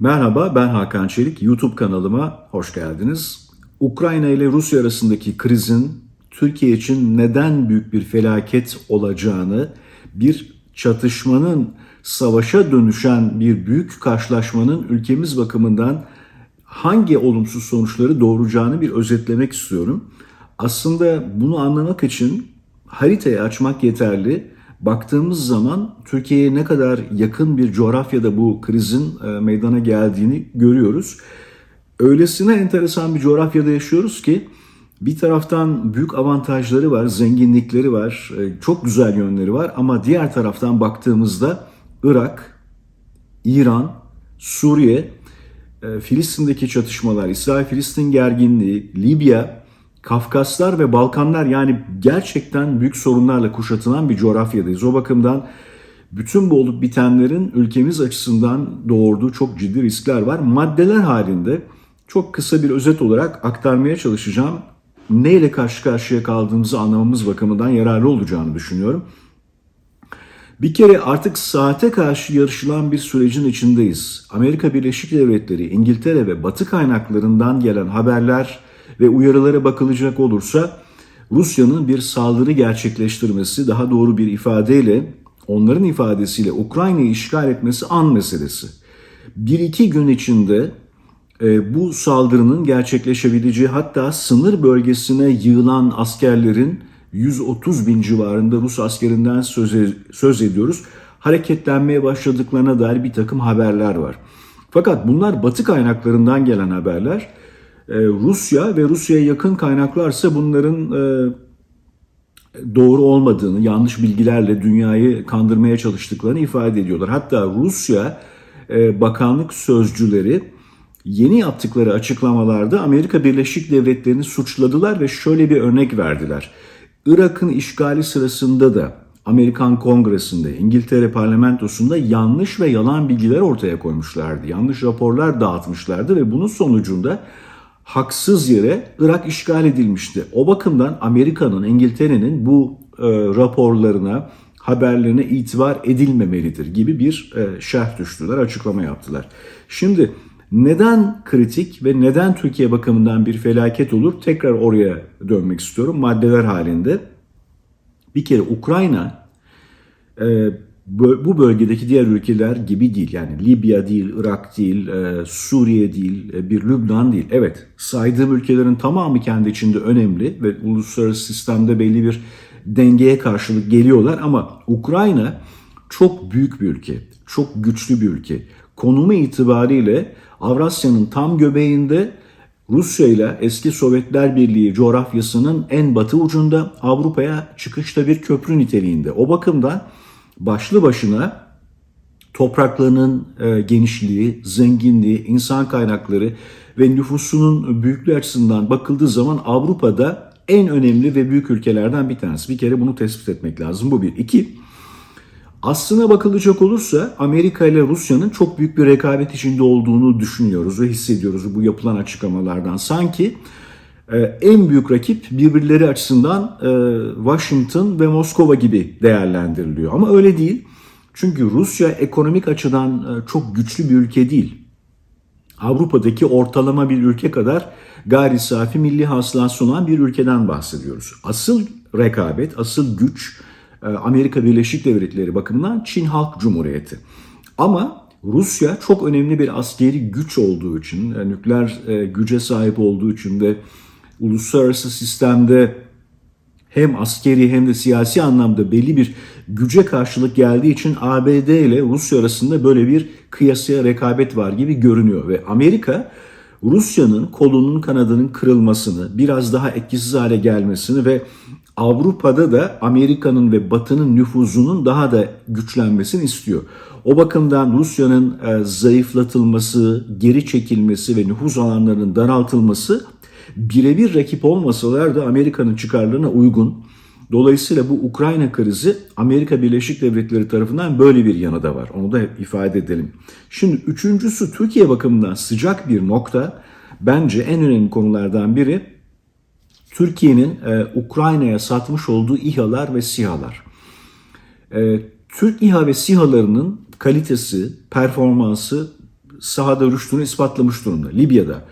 Merhaba ben Hakan Çelik. YouTube kanalıma hoş geldiniz. Ukrayna ile Rusya arasındaki krizin Türkiye için neden büyük bir felaket olacağını, bir çatışmanın savaşa dönüşen bir büyük karşılaşmanın ülkemiz bakımından hangi olumsuz sonuçları doğuracağını bir özetlemek istiyorum. Aslında bunu anlamak için haritayı açmak yeterli. Baktığımız zaman Türkiye'ye ne kadar yakın bir coğrafyada bu krizin e, meydana geldiğini görüyoruz. Öylesine enteresan bir coğrafyada yaşıyoruz ki bir taraftan büyük avantajları var, zenginlikleri var, e, çok güzel yönleri var ama diğer taraftan baktığımızda Irak, İran, Suriye, e, Filistin'deki çatışmalar, İsrail-Filistin gerginliği, Libya, Kafkaslar ve Balkanlar yani gerçekten büyük sorunlarla kuşatılan bir coğrafyadayız. O bakımdan bütün bu olup bitenlerin ülkemiz açısından doğurduğu çok ciddi riskler var. Maddeler halinde çok kısa bir özet olarak aktarmaya çalışacağım. Neyle karşı karşıya kaldığımızı anlamamız bakımından yararlı olacağını düşünüyorum. Bir kere artık saate karşı yarışılan bir sürecin içindeyiz. Amerika Birleşik Devletleri, İngiltere ve Batı kaynaklarından gelen haberler ve uyarılara bakılacak olursa Rusya'nın bir saldırı gerçekleştirmesi, daha doğru bir ifadeyle onların ifadesiyle Ukrayna'yı işgal etmesi an meselesi. Bir iki gün içinde e, bu saldırının gerçekleşebileceği hatta sınır bölgesine yığılan askerlerin 130 bin civarında Rus askerinden söz, söz ediyoruz. Hareketlenmeye başladıklarına dair bir takım haberler var. Fakat bunlar batı kaynaklarından gelen haberler. Ee, Rusya ve Rusya'ya yakın kaynaklarsa bunların e, doğru olmadığını, yanlış bilgilerle dünyayı kandırmaya çalıştıklarını ifade ediyorlar. Hatta Rusya e, bakanlık sözcüleri yeni yaptıkları açıklamalarda Amerika Birleşik Devletleri'ni suçladılar ve şöyle bir örnek verdiler. Irak'ın işgali sırasında da Amerikan Kongresi'nde, İngiltere parlamentosunda yanlış ve yalan bilgiler ortaya koymuşlardı. Yanlış raporlar dağıtmışlardı ve bunun sonucunda haksız yere Irak işgal edilmişti. O bakımdan Amerika'nın, İngiltere'nin bu e, raporlarına, haberlerine itibar edilmemelidir gibi bir e, şerh düştüler, açıklama yaptılar. Şimdi neden kritik ve neden Türkiye bakımından bir felaket olur? Tekrar oraya dönmek istiyorum maddeler halinde. Bir kere Ukrayna e, bu bölgedeki diğer ülkeler gibi değil. Yani Libya değil, Irak değil, e, Suriye değil, e, bir Lübnan değil. Evet saydığım ülkelerin tamamı kendi içinde önemli ve uluslararası sistemde belli bir dengeye karşılık geliyorlar ama Ukrayna çok büyük bir ülke, çok güçlü bir ülke. Konumu itibariyle Avrasya'nın tam göbeğinde Rusya ile eski Sovyetler Birliği coğrafyasının en batı ucunda Avrupa'ya çıkışta bir köprü niteliğinde. O bakımdan başlı başına topraklarının e, genişliği, zenginliği, insan kaynakları ve nüfusunun büyüklüğü açısından bakıldığı zaman Avrupa'da en önemli ve büyük ülkelerden bir tanesi. Bir kere bunu tespit etmek lazım. Bu bir. İki, aslına bakılacak olursa Amerika ile Rusya'nın çok büyük bir rekabet içinde olduğunu düşünüyoruz ve hissediyoruz bu yapılan açıklamalardan. Sanki en büyük rakip birbirleri açısından e, Washington ve Moskova gibi değerlendiriliyor. Ama öyle değil. Çünkü Rusya ekonomik açıdan e, çok güçlü bir ülke değil. Avrupa'daki ortalama bir ülke kadar gayri safi milli hasılası olan bir ülkeden bahsediyoruz. Asıl rekabet, asıl güç Amerika Birleşik Devletleri bakımından Çin Halk Cumhuriyeti. Ama Rusya çok önemli bir askeri güç olduğu için, nükleer güce sahip olduğu için ve uluslararası sistemde hem askeri hem de siyasi anlamda belli bir güce karşılık geldiği için ABD ile Rusya arasında böyle bir kıyasıya rekabet var gibi görünüyor. Ve Amerika Rusya'nın kolunun kanadının kırılmasını, biraz daha etkisiz hale gelmesini ve Avrupa'da da Amerika'nın ve Batı'nın nüfuzunun daha da güçlenmesini istiyor. O bakımdan Rusya'nın e, zayıflatılması, geri çekilmesi ve nüfuz alanlarının daraltılması birebir rakip olmasalar da Amerika'nın çıkarlarına uygun. Dolayısıyla bu Ukrayna krizi Amerika Birleşik Devletleri tarafından böyle bir yanı da var. Onu da ifade edelim. Şimdi üçüncüsü Türkiye bakımından sıcak bir nokta. Bence en önemli konulardan biri Türkiye'nin e, Ukrayna'ya satmış olduğu İHA'lar ve SİHA'lar. E, Türk İHA ve SİHA'larının kalitesi, performansı sahada rüştünü ispatlamış durumda. Libya'da,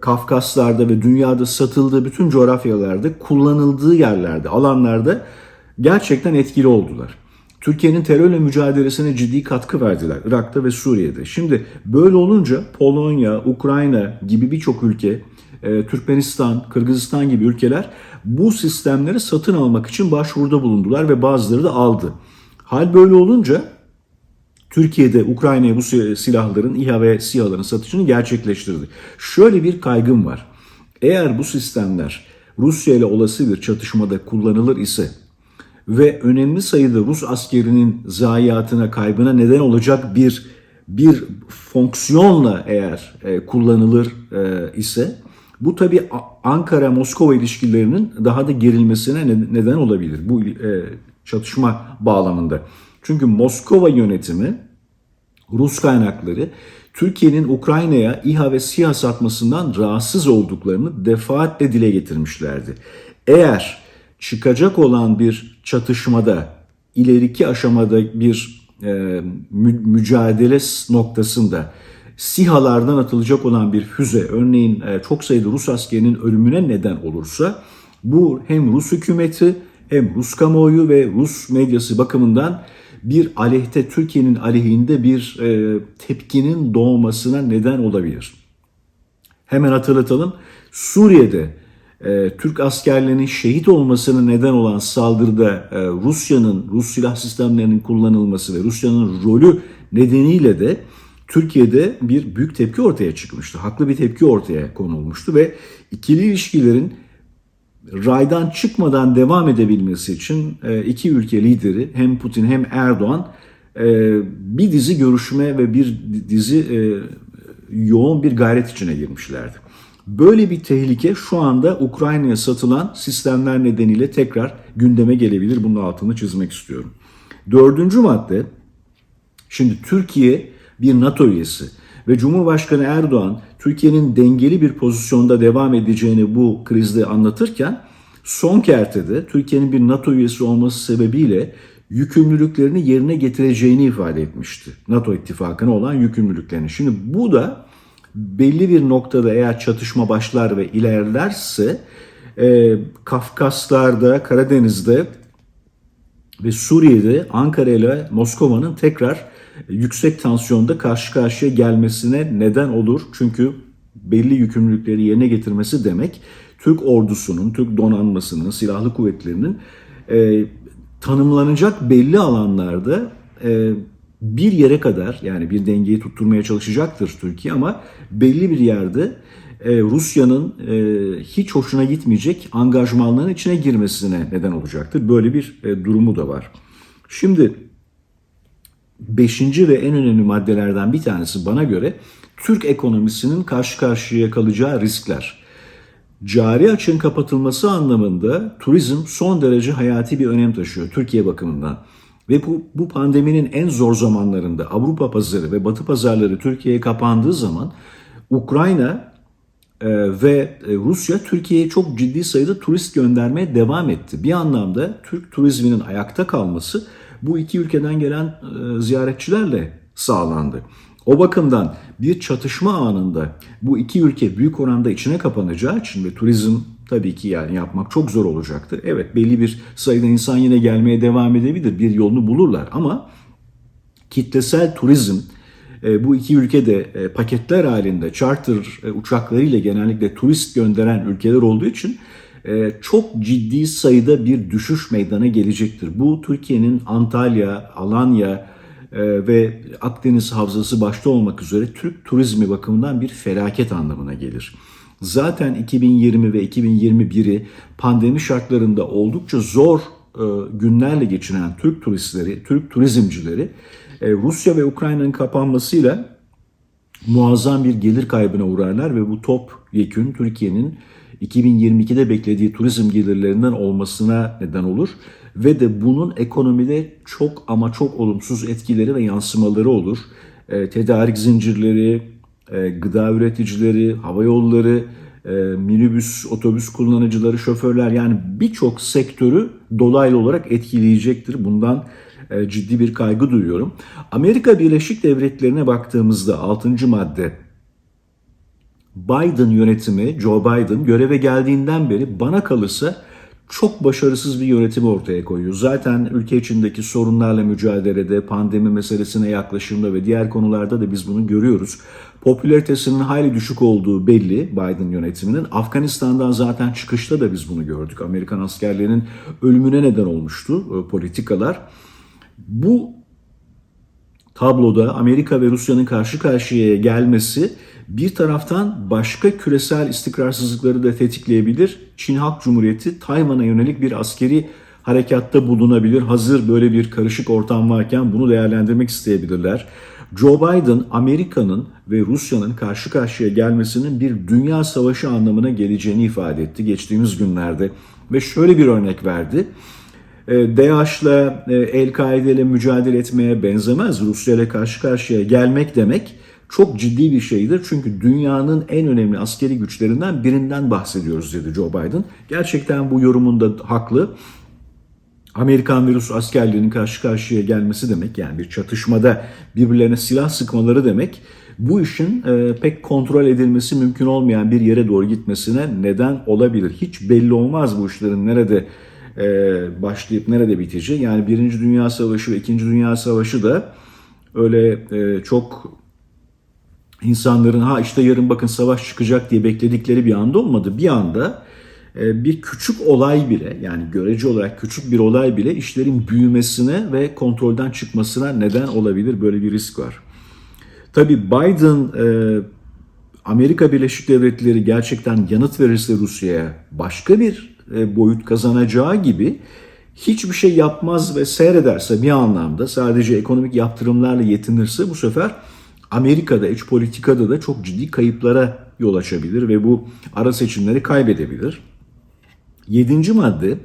Kafkaslar'da ve dünyada satıldığı bütün coğrafyalarda kullanıldığı yerlerde, alanlarda gerçekten etkili oldular. Türkiye'nin terörle mücadelesine ciddi katkı verdiler Irak'ta ve Suriye'de. Şimdi böyle olunca Polonya, Ukrayna gibi birçok ülke, e, Türkmenistan, Kırgızistan gibi ülkeler bu sistemleri satın almak için başvuruda bulundular ve bazıları da aldı. Hal böyle olunca Türkiye'de Ukrayna'ya bu silahların, İHA ve SİHA'ların satışını gerçekleştirdi. Şöyle bir kaygım var. Eğer bu sistemler Rusya ile olası bir çatışmada kullanılır ise ve önemli sayıda Rus askerinin zayiatına, kaybına neden olacak bir bir fonksiyonla eğer e, kullanılır e, ise bu tabi Ankara-Moskova ilişkilerinin daha da gerilmesine neden olabilir bu e, çatışma bağlamında. Çünkü Moskova yönetimi Rus kaynakları Türkiye'nin Ukrayna'ya İHA ve SİHA satmasından rahatsız olduklarını defaatle dile getirmişlerdi. Eğer çıkacak olan bir çatışmada ileriki aşamada bir e, mü, mücadele noktasında SİHA'lardan atılacak olan bir füze örneğin e, çok sayıda Rus askerinin ölümüne neden olursa bu hem Rus hükümeti hem Rus kamuoyu ve Rus medyası bakımından bir aleyhte Türkiye'nin aleyhinde bir e, tepkinin doğmasına neden olabilir. Hemen hatırlatalım. Suriye'de e, Türk askerlerinin şehit olmasına neden olan saldırıda e, Rusya'nın, Rus silah sistemlerinin kullanılması ve Rusya'nın rolü nedeniyle de Türkiye'de bir büyük tepki ortaya çıkmıştı. Haklı bir tepki ortaya konulmuştu ve ikili ilişkilerin raydan çıkmadan devam edebilmesi için e, iki ülke lideri hem Putin hem Erdoğan e, bir dizi görüşme ve bir dizi e, yoğun bir gayret içine girmişlerdi. Böyle bir tehlike şu anda Ukrayna'ya satılan sistemler nedeniyle tekrar gündeme gelebilir. Bunun altını çizmek istiyorum. Dördüncü madde, şimdi Türkiye bir NATO üyesi ve Cumhurbaşkanı Erdoğan Türkiye'nin dengeli bir pozisyonda devam edeceğini bu krizde anlatırken son kertede Türkiye'nin bir NATO üyesi olması sebebiyle yükümlülüklerini yerine getireceğini ifade etmişti. NATO ittifakına olan yükümlülüklerini. Şimdi bu da belli bir noktada eğer çatışma başlar ve ilerlerse e, Kafkaslar'da, Karadeniz'de ve Suriye'de Ankara ile Moskova'nın tekrar yüksek tansiyonda karşı karşıya gelmesine neden olur. Çünkü belli yükümlülükleri yerine getirmesi demek Türk ordusunun, Türk donanmasının, silahlı kuvvetlerinin e, tanımlanacak belli alanlarda e, bir yere kadar yani bir dengeyi tutturmaya çalışacaktır Türkiye ama belli bir yerde Rusya'nın e, hiç hoşuna gitmeyecek angajmanların içine girmesine neden olacaktır. Böyle bir e, durumu da var. Şimdi beşinci ve en önemli maddelerden bir tanesi bana göre Türk ekonomisinin karşı karşıya kalacağı riskler. Cari açığın kapatılması anlamında turizm son derece hayati bir önem taşıyor Türkiye bakımından. Ve bu, bu pandeminin en zor zamanlarında Avrupa pazarı ve Batı pazarları Türkiye'ye kapandığı zaman Ukrayna e, ve e, Rusya Türkiye'ye çok ciddi sayıda turist göndermeye devam etti. Bir anlamda Türk turizminin ayakta kalması bu iki ülkeden gelen e, ziyaretçilerle sağlandı. O bakımdan bir çatışma anında bu iki ülke büyük oranda içine kapanacağı için ve turizm tabii ki yani yapmak çok zor olacaktır. Evet belli bir sayıda insan yine gelmeye devam edebilir. Bir yolunu bulurlar ama kitlesel turizm bu iki ülkede e, paketler halinde charter e, uçaklarıyla genellikle turist gönderen ülkeler olduğu için çok ciddi sayıda bir düşüş meydana gelecektir. Bu Türkiye'nin Antalya, Alanya ve Akdeniz Havzası başta olmak üzere Türk turizmi bakımından bir felaket anlamına gelir. Zaten 2020 ve 2021'i pandemi şartlarında oldukça zor günlerle geçiren Türk turistleri, Türk turizmcileri Rusya ve Ukrayna'nın kapanmasıyla muazzam bir gelir kaybına uğrarlar ve bu top yekün Türkiye'nin 2022'de beklediği turizm gelirlerinden olmasına neden olur. Ve de bunun ekonomide çok ama çok olumsuz etkileri ve yansımaları olur. E, tedarik zincirleri, e, gıda üreticileri, hava yolları, e, minibüs, otobüs kullanıcıları, şoförler yani birçok sektörü dolaylı olarak etkileyecektir. Bundan e, ciddi bir kaygı duyuyorum. Amerika Birleşik Devletleri'ne baktığımızda 6. madde Biden yönetimi, Joe Biden göreve geldiğinden beri bana kalırsa çok başarısız bir yönetim ortaya koyuyor. Zaten ülke içindeki sorunlarla mücadelede, pandemi meselesine yaklaşımda ve diğer konularda da biz bunu görüyoruz. Popülaritesinin hayli düşük olduğu belli Biden yönetiminin. Afganistan'dan zaten çıkışta da biz bunu gördük. Amerikan askerlerinin ölümüne neden olmuştu e, politikalar. Bu tabloda Amerika ve Rusya'nın karşı karşıya gelmesi bir taraftan başka küresel istikrarsızlıkları da tetikleyebilir. Çin Halk Cumhuriyeti Tayvan'a yönelik bir askeri harekatta bulunabilir. Hazır böyle bir karışık ortam varken bunu değerlendirmek isteyebilirler. Joe Biden Amerika'nın ve Rusya'nın karşı karşıya gelmesinin bir dünya savaşı anlamına geleceğini ifade etti geçtiğimiz günlerde. Ve şöyle bir örnek verdi. DAEŞ'la, El-Kaide ile mücadele etmeye benzemez. Rusya ile karşı karşıya gelmek demek çok ciddi bir şeydir. Çünkü dünyanın en önemli askeri güçlerinden birinden bahsediyoruz dedi Joe Biden. Gerçekten bu yorumunda haklı. Amerikan ve Rus askerlerinin karşı karşıya gelmesi demek yani bir çatışmada birbirlerine silah sıkmaları demek bu işin e, pek kontrol edilmesi mümkün olmayan bir yere doğru gitmesine neden olabilir. Hiç belli olmaz bu işlerin nerede e, başlayıp nerede biteceği. Yani Birinci Dünya Savaşı ve İkinci Dünya Savaşı da öyle e, çok insanların ha işte yarın bakın savaş çıkacak diye bekledikleri bir anda olmadı. Bir anda e, bir küçük olay bile yani görece olarak küçük bir olay bile işlerin büyümesine ve kontrolden çıkmasına neden olabilir. Böyle bir risk var. Tabi Biden e, Amerika Birleşik Devletleri gerçekten yanıt verirse Rusya'ya başka bir e, boyut kazanacağı gibi hiçbir şey yapmaz ve seyrederse bir anlamda sadece ekonomik yaptırımlarla yetinirse bu sefer Amerika'da iç politikada da çok ciddi kayıplara yol açabilir ve bu ara seçimleri kaybedebilir. Yedinci madde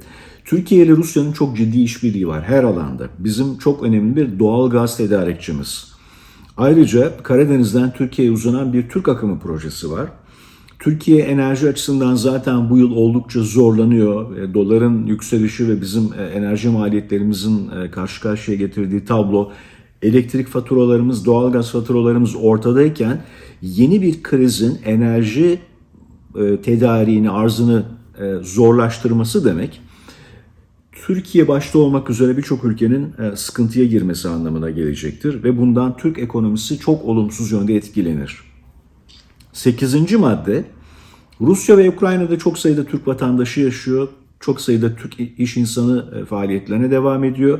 Türkiye ile Rusya'nın çok ciddi işbirliği var her alanda. Bizim çok önemli bir doğal gaz tedarikçimiz. Ayrıca Karadeniz'den Türkiye'ye uzanan bir Türk akımı projesi var. Türkiye enerji açısından zaten bu yıl oldukça zorlanıyor. E, doların yükselişi ve bizim e, enerji maliyetlerimizin e, karşı karşıya getirdiği tablo elektrik faturalarımız, doğalgaz faturalarımız ortadayken yeni bir krizin enerji tedariğini, arzını zorlaştırması demek Türkiye başta olmak üzere birçok ülkenin sıkıntıya girmesi anlamına gelecektir ve bundan Türk ekonomisi çok olumsuz yönde etkilenir. Sekizinci madde Rusya ve Ukrayna'da çok sayıda Türk vatandaşı yaşıyor. Çok sayıda Türk iş insanı faaliyetlerine devam ediyor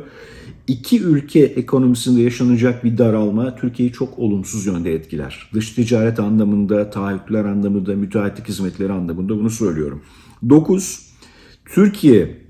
iki ülke ekonomisinde yaşanacak bir daralma Türkiye'yi çok olumsuz yönde etkiler. Dış ticaret anlamında, taahhütler anlamında, müteahhitlik hizmetleri anlamında bunu söylüyorum. 9. Türkiye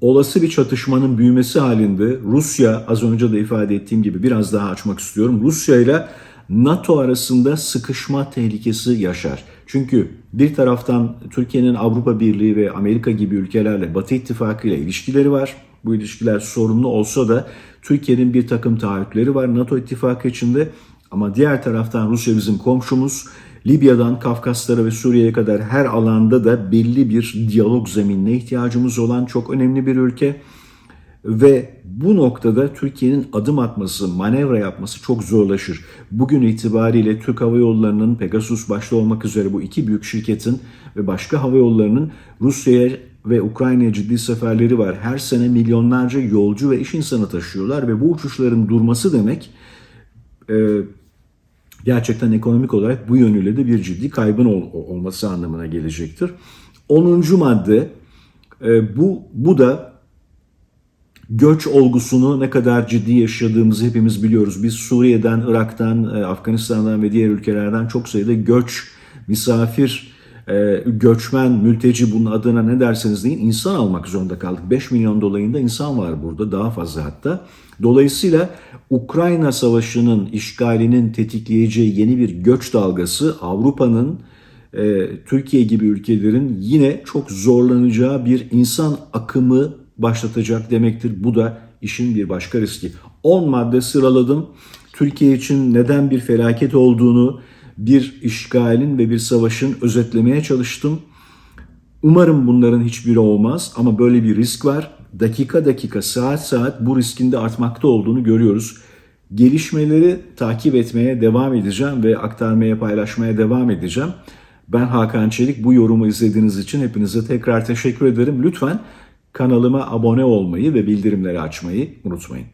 olası bir çatışmanın büyümesi halinde Rusya az önce de ifade ettiğim gibi biraz daha açmak istiyorum. Rusya ile NATO arasında sıkışma tehlikesi yaşar. Çünkü bir taraftan Türkiye'nin Avrupa Birliği ve Amerika gibi ülkelerle Batı İttifakı ile ilişkileri var. Bu ilişkiler sorunlu olsa da Türkiye'nin bir takım taahhütleri var NATO ittifakı içinde. Ama diğer taraftan Rusya bizim komşumuz. Libya'dan Kafkaslara ve Suriye'ye kadar her alanda da belli bir diyalog zeminine ihtiyacımız olan çok önemli bir ülke. Ve bu noktada Türkiye'nin adım atması, manevra yapması çok zorlaşır. Bugün itibariyle Türk Hava Yolları'nın Pegasus başta olmak üzere bu iki büyük şirketin ve başka hava yollarının Rusya'ya ve Ukrayna'ya ciddi seferleri var. Her sene milyonlarca yolcu ve iş insanı taşıyorlar ve bu uçuşların durması demek e, gerçekten ekonomik olarak bu yönüyle de bir ciddi kaybın ol, olması anlamına gelecektir. 10. madde e, bu bu da göç olgusunu ne kadar ciddi yaşadığımızı hepimiz biliyoruz. Biz Suriye'den, Irak'tan, e, Afganistan'dan ve diğer ülkelerden çok sayıda göç, misafir e, göçmen, mülteci bunun adına ne derseniz deyin insan almak zorunda kaldık. 5 milyon dolayında insan var burada daha fazla hatta. Dolayısıyla Ukrayna Savaşı'nın işgalinin tetikleyeceği yeni bir göç dalgası Avrupa'nın e, Türkiye gibi ülkelerin yine çok zorlanacağı bir insan akımı başlatacak demektir. Bu da işin bir başka riski. 10 madde sıraladım. Türkiye için neden bir felaket olduğunu, bir işgalin ve bir savaşın özetlemeye çalıştım. Umarım bunların hiçbiri olmaz ama böyle bir risk var. dakika dakika, saat saat bu riskin de artmakta olduğunu görüyoruz. Gelişmeleri takip etmeye devam edeceğim ve aktarmaya, paylaşmaya devam edeceğim. Ben Hakan Çelik. Bu yorumu izlediğiniz için hepinize tekrar teşekkür ederim. Lütfen kanalıma abone olmayı ve bildirimleri açmayı unutmayın.